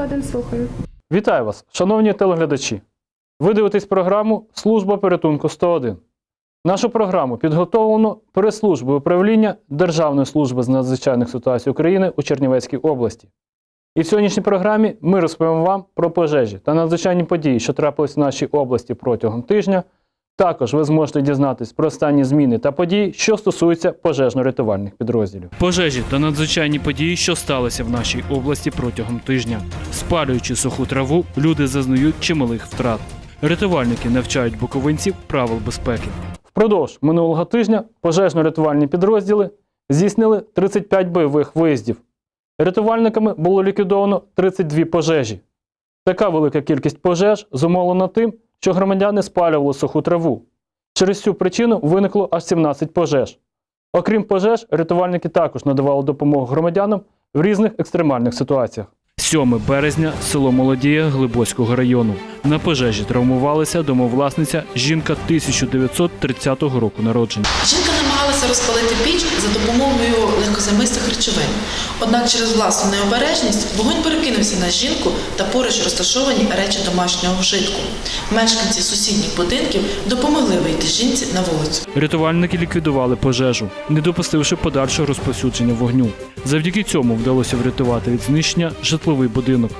Служба 101 слухаю. Вітаю вас, шановні телеглядачі. Ви дивитесь програму Служба порятунку 101. Нашу програму підготовлено прес-службою управління Державної служби з надзвичайних ситуацій України у Чернівецькій області. І в сьогоднішній програмі ми розповімо вам про пожежі та надзвичайні події, що трапились в нашій області протягом тижня. Також ви зможете дізнатись про останні зміни та події, що стосуються пожежно-рятувальних підрозділів. Пожежі та надзвичайні події, що сталися в нашій області протягом тижня. Спалюючи суху траву, люди зазнають чималих втрат. Рятувальники навчають буковинців правил безпеки. Впродовж минулого тижня пожежно-рятувальні підрозділи здійснили 35 бойових виїздів. Рятувальниками було ліквідовано 32 пожежі. Така велика кількість пожеж зумовлена тим, що громадяни спалювали суху траву. Через цю причину виникло аж 17 пожеж. Окрім пожеж, рятувальники також надавали допомогу громадянам в різних екстремальних ситуаціях. 7 березня, село Молодія Глибоцького району. На пожежі травмувалася домовласниця жінка 1930 року народження. Розпалити піч за допомогою легкозамистих речовин. Однак через власну необережність вогонь перекинувся на жінку та поруч розташовані речі домашнього вжитку. Мешканці сусідніх будинків допомогли вийти жінці на вулицю. Рятувальники ліквідували пожежу, не допустивши подальшого розповсюдження вогню. Завдяки цьому вдалося врятувати від знищення житловий будинок.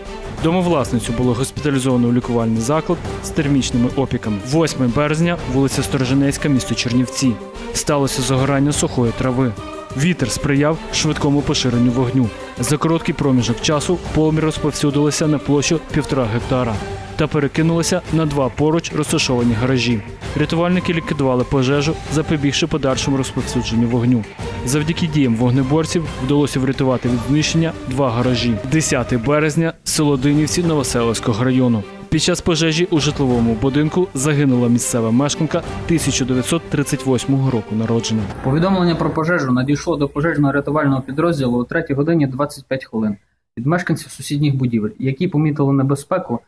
Домовласницю було госпіталізовано у лікувальний заклад з термічними опіками. 8 березня, вулиця Сторожинецька, місто Чернівці. Сталося загорання сухої трави. Вітер сприяв швидкому поширенню вогню. За короткий проміжок часу полум'я розповсюдилися на площу півтора гектара та перекинулася на два поруч розташовані гаражі. Рятувальники ліквідували пожежу, запобігши подальшому розповсюдженню вогню. Завдяки діям вогнеборців вдалося врятувати від знищення два гаражі. 10 березня, село Динівці Новоселовського району. Під час пожежі у житловому будинку загинула місцева мешканка 1938 року народження. Повідомлення про пожежу надійшло до пожежно-рятувального підрозділу о 3 годині 25 хвилин від мешканців сусідніх будівель, які помітили небезпеку,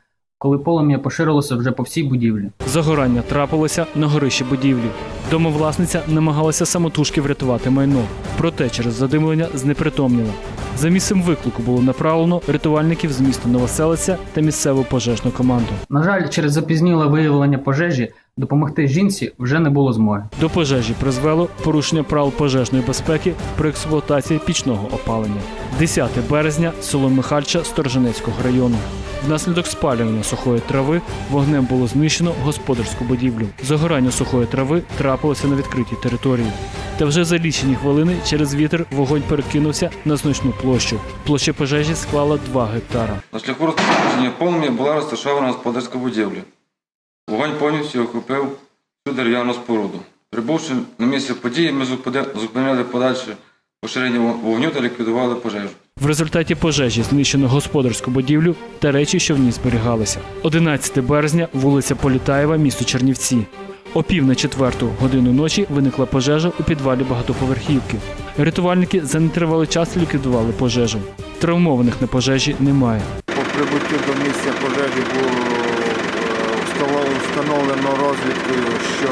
коли полум'я поширилося вже по всій будівлі. Загорання трапилося на горищі будівлі. Домовласниця намагалася самотужки врятувати майно, проте через задимлення знепритомніла. За місцем виклику було направлено рятувальників з міста Новоселиця та місцеву пожежну команду. На жаль, через запізніле виявлення пожежі допомогти жінці вже не було змоги. До пожежі призвело порушення правил пожежної безпеки при експлуатації пічного опалення. 10 березня, село Михальча Сторженецького району. Внаслідок спалювання сухої трави вогнем було знищено господарську будівлю. Загорання сухої трави трапилося на відкритій території. Та вже за лічені хвилини через вітер вогонь перекинувся на значну площу. Площа пожежі склала 2 гектара. На шляху розповсюдження полум'я була розташована господарська будівля. Вогонь повністю охопив всю дерев'яну споруду. Прибувши на місце події, ми зупинили подальше поширення вогню та ліквідували пожежу. В результаті пожежі знищено господарську будівлю та речі, що в ній зберігалися. 11 березня, вулиця Політаєва, місто Чернівці. О пів на четверту годину ночі виникла пожежа у підвалі багатоповерхівки. Рятувальники за нетривалий час ліквідували пожежу. Травмованих на пожежі немає. По прибуттю до місця пожежі було встановлено- розвідкою, що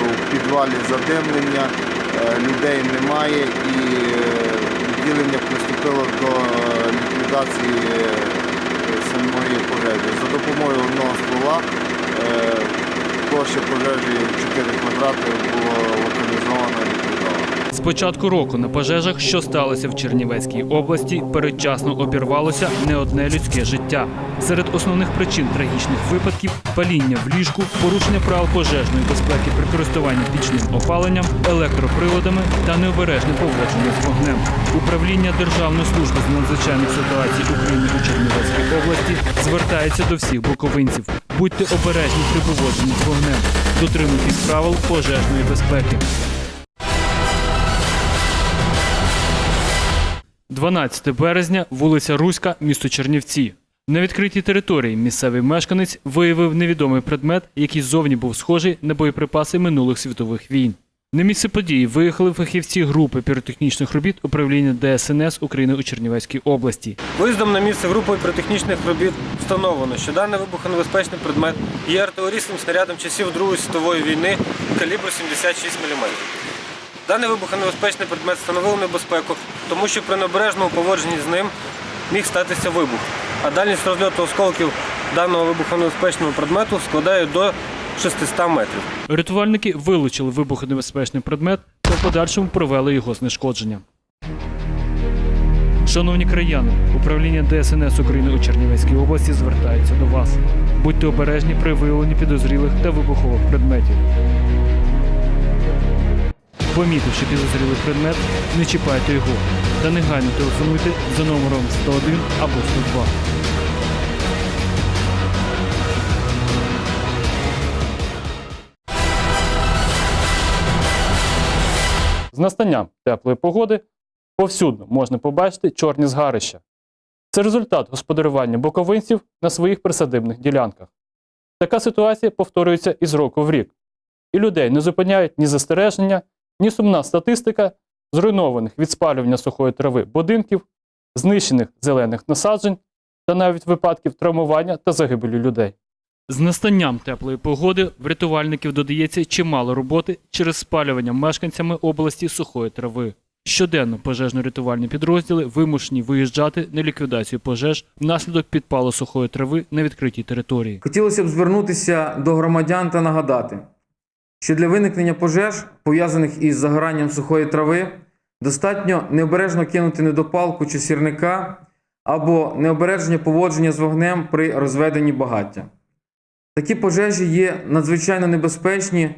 в підвалі задимлення, е, людей немає і е, відділення приступило до е, ліквідації самої пожежі. За допомогою одного ствола площа пожежі 4 квадрати було локалізовано. З початку року на пожежах, що сталося в Чернівецькій області, передчасно обірвалося не одне людське життя. Серед основних причин трагічних випадків паління в ліжку, порушення правил пожежної безпеки при користуванні пічним опаленням, електроприладами та необережне поводження з вогнем. Управління Державної служби з надзвичайних ситуацій України у Чернівецькій області звертається до всіх буковинців. Будьте обережні при поводженні з вогнем, дотримуйтесь правил пожежної безпеки. 12 березня, вулиця Руська, місто Чернівці. На відкритій території місцевий мешканець виявив невідомий предмет, який зовні був схожий на боєприпаси минулих світових війн. На місце події виїхали фахівці групи піротехнічних робіт управління ДСНС України у Чернівецькій області. Виїздом на місце групою піротехнічних робіт встановлено, що даний вибухонебезпечний предмет є артилерійським снарядом часів Другої світової війни калібру 76 мм. Даний вибухонебезпечний предмет становив небезпеку, тому що при необережному поводженні з ним міг статися вибух, а дальність розльоту осколків даного вибухонебезпечного предмету складає до 600 метрів. Рятувальники вилучили вибухонебезпечний предмет та в подальшому провели його знешкодження. Шановні краяни, управління DSNS України у Чернівецькій області звертається до вас. Будьте обережні при виявленні підозрілих та вибухових предметів. Помітивши підозрілий предмет, не чіпайте його та негайно телефонуйте за номером 101 або 102. З настанням теплої погоди повсюдно можна побачити чорні згарища. Це результат господарювання боковинців на своїх присадибних ділянках. Така ситуація повторюється із року в рік. І людей не зупиняють ні застереження, ні сумна статистика зруйнованих від спалювання сухої трави будинків, знищених зелених насаджень та навіть випадків травмування та загибелі людей. З настанням теплої погоди в рятувальників додається чимало роботи через спалювання мешканцями області сухої трави. Щоденно пожежно-рятувальні підрозділи вимушені виїжджати на ліквідацію пожеж внаслідок підпалу сухої трави на відкритій території. Хотілося б звернутися до громадян та нагадати, що для виникнення пожеж, пов'язаних із загоранням сухої трави, достатньо необережно кинути недопалку чи сірника або необережне поводження з вогнем при розведенні багаття. Такі пожежі є надзвичайно небезпечні,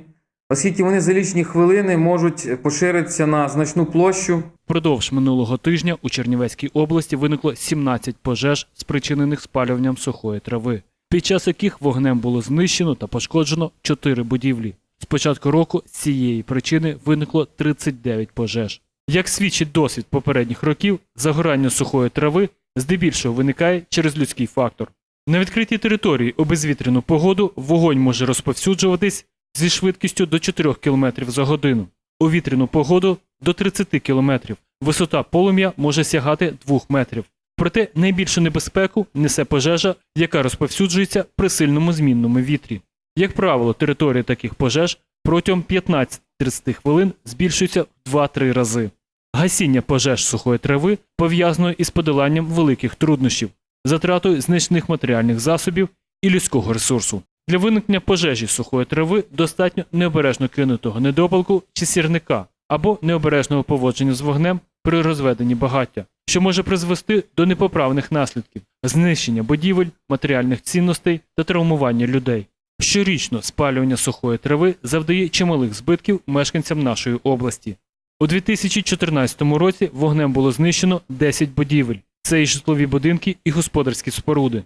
оскільки вони за лічні хвилини можуть поширитися на значну площу Впродовж минулого тижня у Чернівецькій області виникло 17 пожеж, спричинених спалюванням сухої трави, під час яких вогнем було знищено та пошкоджено 4 будівлі. З початку року з цієї причини виникло 39 пожеж. Як свідчить досвід попередніх років, загорання сухої трави здебільшого виникає через людський фактор. На відкритій території у безвітряну погоду вогонь може розповсюджуватись зі швидкістю до 4 км за годину. У вітряну погоду до 30 км. Висота полум'я може сягати 2 метрів. Проте найбільшу небезпеку несе пожежа, яка розповсюджується при сильному змінному вітрі. Як правило, територія таких пожеж протягом 15-30 хвилин збільшується в 2-3 рази. Гасіння пожеж сухої трави пов'язано із подоланням великих труднощів, затратою значних матеріальних засобів і людського ресурсу. Для виникнення пожежі сухої трави достатньо необережно кинутого недопалку чи сірника або необережного поводження з вогнем при розведенні багаття, що може призвести до непоправних наслідків знищення будівель, матеріальних цінностей та травмування людей. Щорічно спалювання сухої трави завдає чималих збитків мешканцям нашої області. У 2014 році вогнем було знищено 10 будівель. Це і житлові будинки, і господарські споруди.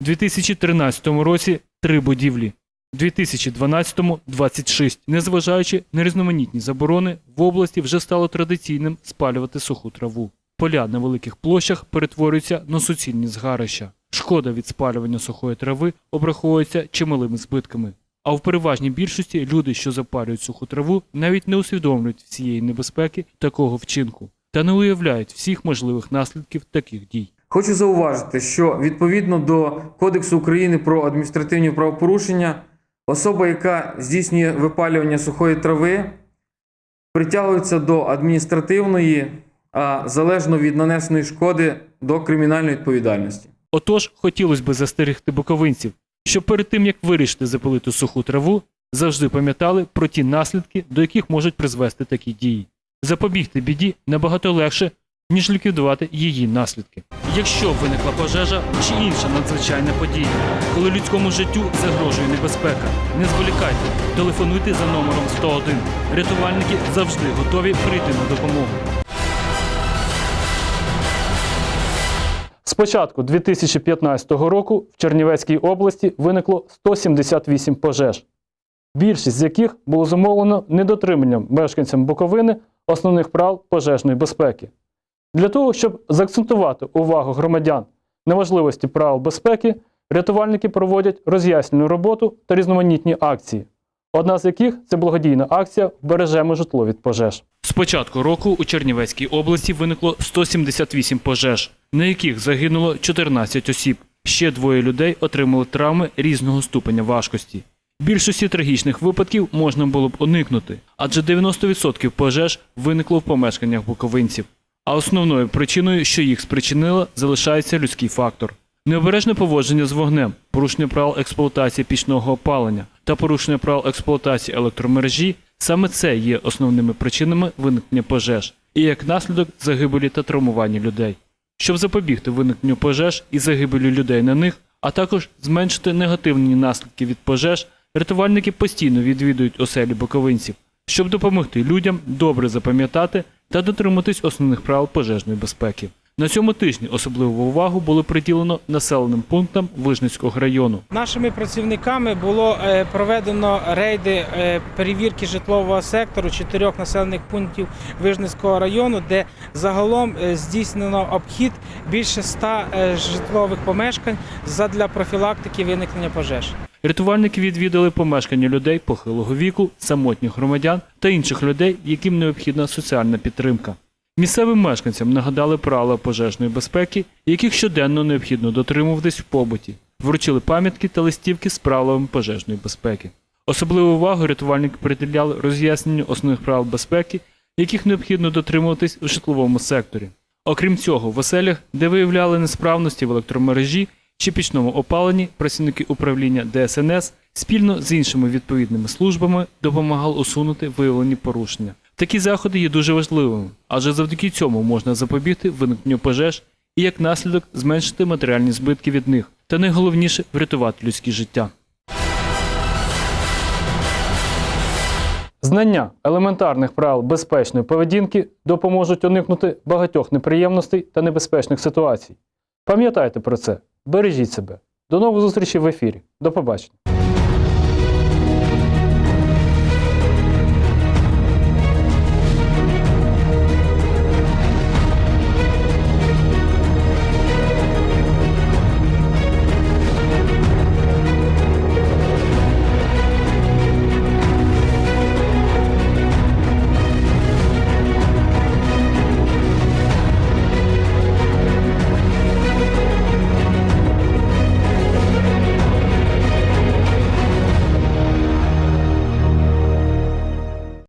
У 2013 році 3 будівлі. У 2012 – 26. Незважаючи на різноманітні заборони, в області вже стало традиційним спалювати суху траву. Поля на великих площах перетворюються на суцільні згарища. Шкода від спалювання сухої трави обраховується чималими збитками. А в переважній більшості люди, що запалюють суху траву, навіть не усвідомлюють всієї небезпеки такого вчинку та не уявляють всіх можливих наслідків таких дій. Хочу зауважити, що відповідно до Кодексу України про адміністративні правопорушення, особа, яка здійснює випалювання сухої трави, притягується до адміністративної, а залежно від нанесеної шкоди до кримінальної відповідальності. Отож, хотілося б застерегти боковинців, щоб перед тим як вирішити запалити суху траву, завжди пам'ятали про ті наслідки, до яких можуть призвести такі дії. Запобігти біді набагато легше, ніж ліквідувати її наслідки. Якщо виникла пожежа чи інша надзвичайна подія, коли людському життю загрожує небезпека, не зволікайте, телефонуйте за номером 101. Рятувальники завжди готові прийти на допомогу. Початку 2015 року в Чернівецькій області виникло 178 пожеж, більшість з яких було зумовлено недотриманням мешканцям Буковини основних прав пожежної безпеки. Для того, щоб заакцентувати увагу громадян на важливості правил безпеки, рятувальники проводять роз'яснювальну роботу та різноманітні акції. Одна з яких це благодійна акція Бережемо житло від пожеж. З початку року у Чернівецькій області виникло 178 пожеж, на яких загинуло 14 осіб. Ще двоє людей отримали травми різного ступеня важкості. Більшості трагічних випадків можна було б уникнути, адже 90% пожеж виникло в помешканнях буковинців. А основною причиною, що їх спричинило, залишається людський фактор. Необережне поводження з вогнем, порушення правил експлуатації пічного опалення та порушення правил експлуатації електромережі саме це є основними причинами виникнення пожеж і як наслідок загибелі та травмування людей. Щоб запобігти виникненню пожеж і загибелі людей на них, а також зменшити негативні наслідки від пожеж, рятувальники постійно відвідують оселі боковинців, щоб допомогти людям добре запам'ятати та дотриматись основних правил пожежної безпеки. На цьому тижні особливу увагу було приділено населеним пунктам Вижницького району. Нашими працівниками було е, проведено рейди е, перевірки житлового сектору чотирьох населених пунктів Вижницького району, де загалом е, здійснено обхід більше ста житлових помешкань задля профілактики виникнення пожеж. Рятувальники відвідали помешкання людей похилого віку, самотніх громадян та інших людей, яким необхідна соціальна підтримка. Місцевим мешканцям нагадали правила пожежної безпеки, яких щоденно необхідно дотримуватись в побуті, вручили пам'ятки та листівки з правилами пожежної безпеки. Особливу увагу рятувальники приділяли роз'ясненню основних правил безпеки, яких необхідно дотримуватись у житловому секторі. Окрім цього, в оселях, де виявляли несправності в електромережі чи пічному опаленні, працівники управління ДСНС спільно з іншими відповідними службами допомагали усунути виявлені порушення. Такі заходи є дуже важливими, адже завдяки цьому можна запобігти виникненню пожеж і як наслідок зменшити матеріальні збитки від них, та найголовніше врятувати людські життя. Знання елементарних правил безпечної поведінки допоможуть уникнути багатьох неприємностей та небезпечних ситуацій. Пам'ятайте про це, бережіть себе. До нових зустрічей в ефірі. До побачення.